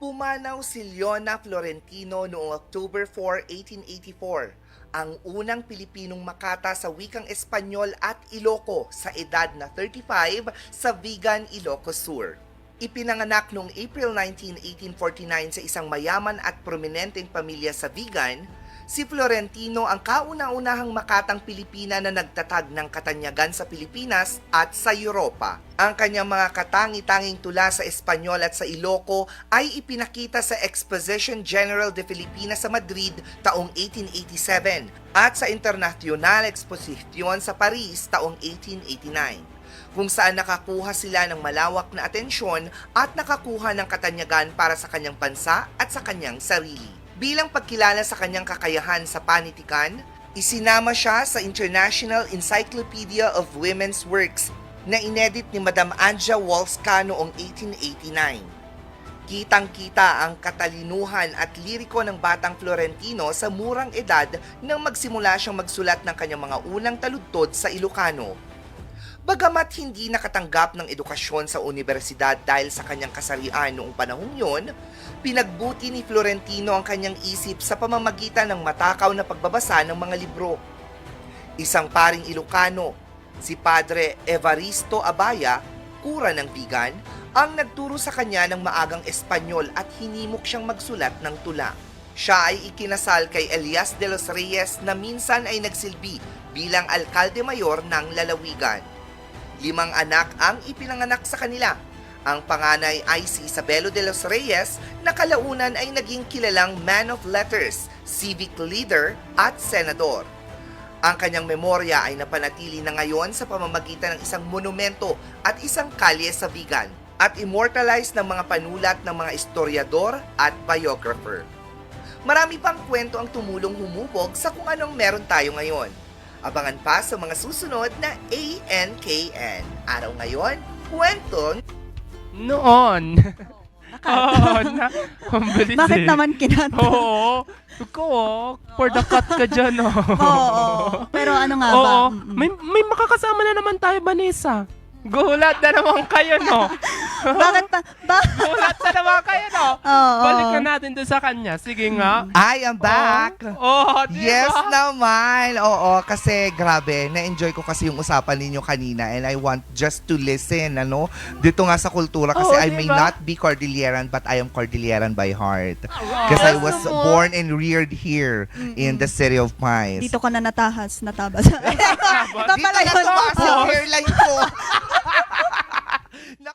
Pumanaw si Leona Florentino noong October 4, 1884, ang unang Pilipinong makata sa wikang Espanyol at Iloco sa edad na 35 sa Vigan, Ilocos Sur. Ipinanganak noong April 19, 1849 sa isang mayaman at prominenteng pamilya sa Vigan, si Florentino ang kauna-unahang makatang Pilipina na nagtatag ng katanyagan sa Pilipinas at sa Europa. Ang kanyang mga katangi-tanging tula sa Espanyol at sa Iloco ay ipinakita sa Exposition General de Filipinas sa Madrid taong 1887 at sa International Exposition sa Paris taong 1889 kung saan nakakuha sila ng malawak na atensyon at nakakuha ng katanyagan para sa kanyang bansa at sa kanyang sarili. Bilang pagkilala sa kanyang kakayahan sa panitikan, isinama siya sa International Encyclopedia of Women's Works na inedit ni Madam Anja Wolska noong 1889. Kitang-kita ang katalinuhan at liriko ng batang Florentino sa murang edad nang magsimula siyang magsulat ng kanyang mga unang taludtod sa Ilocano. Bagamat hindi nakatanggap ng edukasyon sa universidad dahil sa kanyang kasarian noong panahong yon, pinagbuti ni Florentino ang kanyang isip sa pamamagitan ng matakaw na pagbabasa ng mga libro. Isang paring Ilocano, si Padre Evaristo Abaya, kura ng Bigan, ang nagturo sa kanya ng maagang Espanyol at hinimok siyang magsulat ng tula. Siya ay ikinasal kay Elias de los Reyes na minsan ay nagsilbi bilang alkalde mayor ng Lalawigan. Limang anak ang ipinanganak sa kanila. Ang panganay ay si Isabelo de los Reyes na kalaunan ay naging kilalang man of letters, civic leader at senador. Ang kanyang memorya ay napanatili na ngayon sa pamamagitan ng isang monumento at isang kalye sa Vigan at immortalized ng mga panulat ng mga historiador at biographer. Marami pang kwento ang tumulong humubog sa kung anong meron tayo ngayon. Abangan pa sa mga susunod na ANKN. Araw ngayon, kwentong Noon. Oo, na, Bakit eh. naman kinat? Oo. Ikaw, oh, for the cut ka dyan, oh. Oo. Pero ano nga ba? Oo. Mm-mm. May, may makakasama na naman tayo, Vanessa. Gulat na naman kayo, no? Bakit pa? Ba? Gulat na naman kayo, no? Oo. Balik na natin doon sa kanya. Sige nga. I am back! Oh, di Yes ba? naman! Oo, kasi grabe, na-enjoy ko kasi yung usapan ninyo kanina and I want just to listen, ano? Dito nga sa kultura kasi Oo, I may diba? not be Cordilleran but I am Cordilleran by heart. Because I was Gusto mo? born and reared here in the city of Pines. Dito ka na natahas, natabas. Iba Dito pala yun. Oo, here